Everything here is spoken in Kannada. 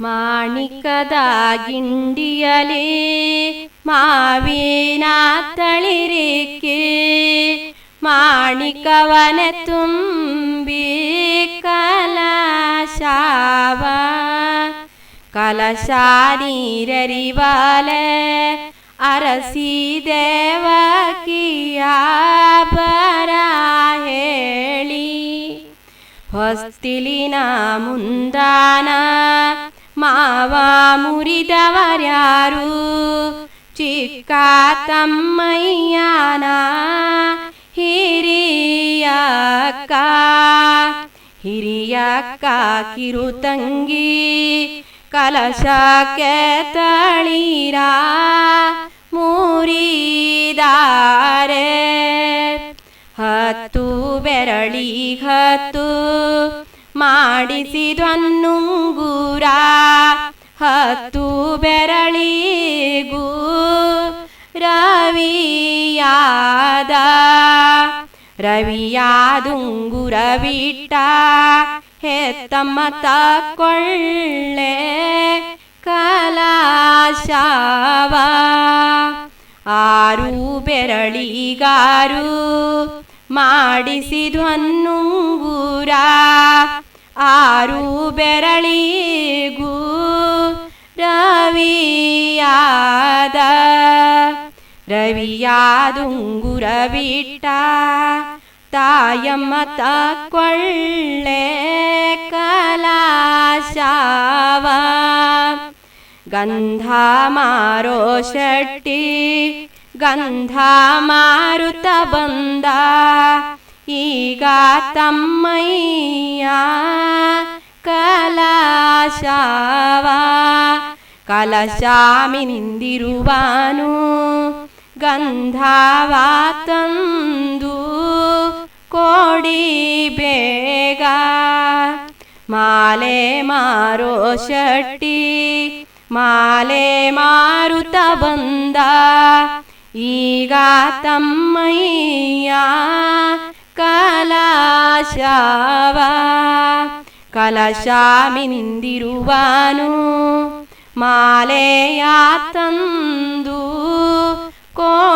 ಮಾಣಿಕದ ಗಿಂಡಿಯಲಿ ಮಾವಿನ ತಳಿರಿಕೆ ಮಾಣಿಕವನ ತುಂಬಿ ಕಲಶಾವ ಕಲಶ ನೀರರಿವಾಲೆ ಅರಸಿ ದೇವಕಿಯ ಬರ ಹೇಳಿ ಹೊಸ್ತಿಲಿನ ಮುಂದಾನ ಮಾವ ಮುರಿದವರ್ಯಾರು. ಚಿಕ್ಕ ತಮ್ಮಯ್ಯನ ಹಿರಿಯಕ್ಕ ಹಿರಿಯಕ್ಕ ಕಿರುತಂಗಿ. ಕಲಶಕ್ಕೆ ತಳೀರ ಮೂರಿದಾರೆ. ಹತ್ತು ಬೆರಳಿ ಹತ್ತು ಮಾಡಿಸಿದೊನ್ನುಂಗುರ. ಹತ್ತು ಬೆರಳಿಗೂ ರವಿಯಾದ. ರವಿಯಾದುಂಗು ಬಿಟ್ಟ ಹೆತ್ತಮ್ಮ ತಕ್ಕೊಳ್ಳೆ ಕಲಾಶಾವ. ಆರು ಬೆರಳಿಗಾರು ಮಾಡಿಸಿದ್ವನ್ನುಂಗುರ ಆರು ಬೆರಳಿಗೂ ರವಿಯಾದುಂಗುರ ಬಿಟ್ಟ ತಾಯಮ್ಮ ತಕೊಳ್ಳೆ ಕಲಾಶವ ಗಂಧ ಮಾರೋ ಶೆಟ್ಟಿ ಗಂಧ ಮಾರುತ ಬಂದ ಈಗ ತಮ್ಮಯ್ಯ ಕಲಾಶವ ಕಲಶಾಮಿನಿಂದಿರುವಾನು ಗಂಧವ ಕೋಡಿ ಕೊಡಿ ಬೇಗ ಮಾಲೆ ಮಾರೋ ಶಟ್ಟಿ, ಮಾಲೆ ಮಾರುತ ಬಂದ. ಈಗ ತಮ್ಮಯ್ಯ ಕಲಾಶವ ಕಲಶಾಮಿನಿಂದಿರುವಾನು ಮಾಲೆಯ ತಂದು को